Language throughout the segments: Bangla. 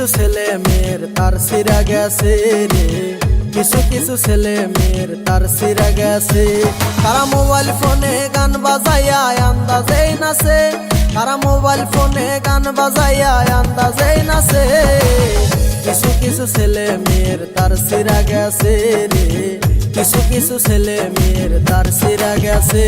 কিছু ছেলে মেয়ের তার সিরা গেছে রে। কিছু কিছু ছেলে মেয়ের তার সিরা গেছে। তারা মোবাইল ফোনে গান বাজাইয়া আন্দাজেই নাচে। তারা মোবাইল ফোনে গান বাজাইয়া আন্দাজেই নাচে। কিছু কিছু ছেলে মেয়ের তার সিরা গেছে রে। কিছু কিছু ছেলে মেয়ের তার সিরা গেছে।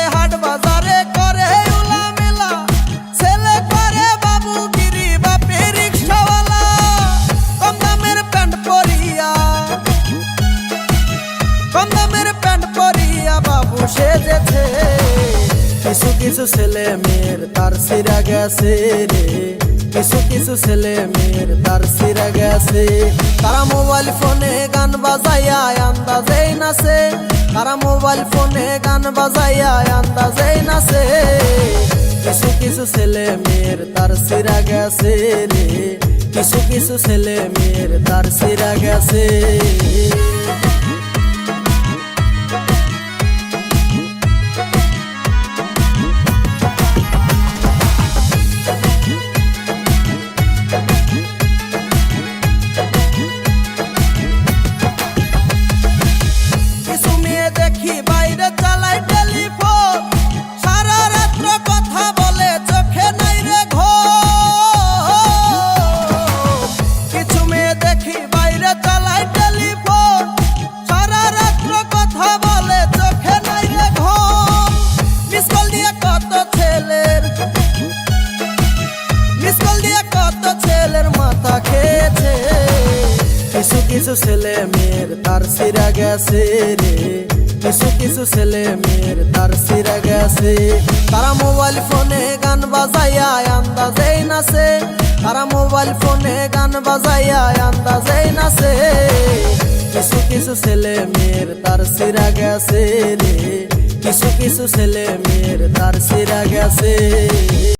ছেলে হাট বাজারে করে উলা ছেলে করে বাবু গিরি বাপে কম দামের প্যান্ট পরিয়া। কম দামের প্যান্ট পরিয়া বাবু সেজেছে। কিছু কিছু ছেলে মেয়ের তার সিরা গেছে রে। কিছু কিছু ছেলে মেয়ের তার সিরা গেছে। তারা মোবাইল ফোনে গান বাজাইয়া আন্দাজেই নাচে। তারা মোবাইল ফোনে গান বাজাইয়া আন্দাজেই নাচে। কিছু কিছু ছেলে মেয়ের তার সিরা গেছে রে। কিছু কিছু ছেলে মেয়ের তার সিরা গেছে। দেখি বাইরে চালাই কিছু ছেলে মেয়ের তার সিরা গেছে রে কিছু কিছু ছেলে মেয়ের তার সিরা গেছে তারা মোবাইল ফোনে গান বাজাইয়া আন্দাজেই নাচে তারা মোবাইল ফোনে গান বাজাইয়া আন্দাজেই নাচে কিছু কিছু ছেলে মেয়ের তার সিরা গেছে রে কিছু কিছু ছেলে মেয়ের তার সিরা গেছে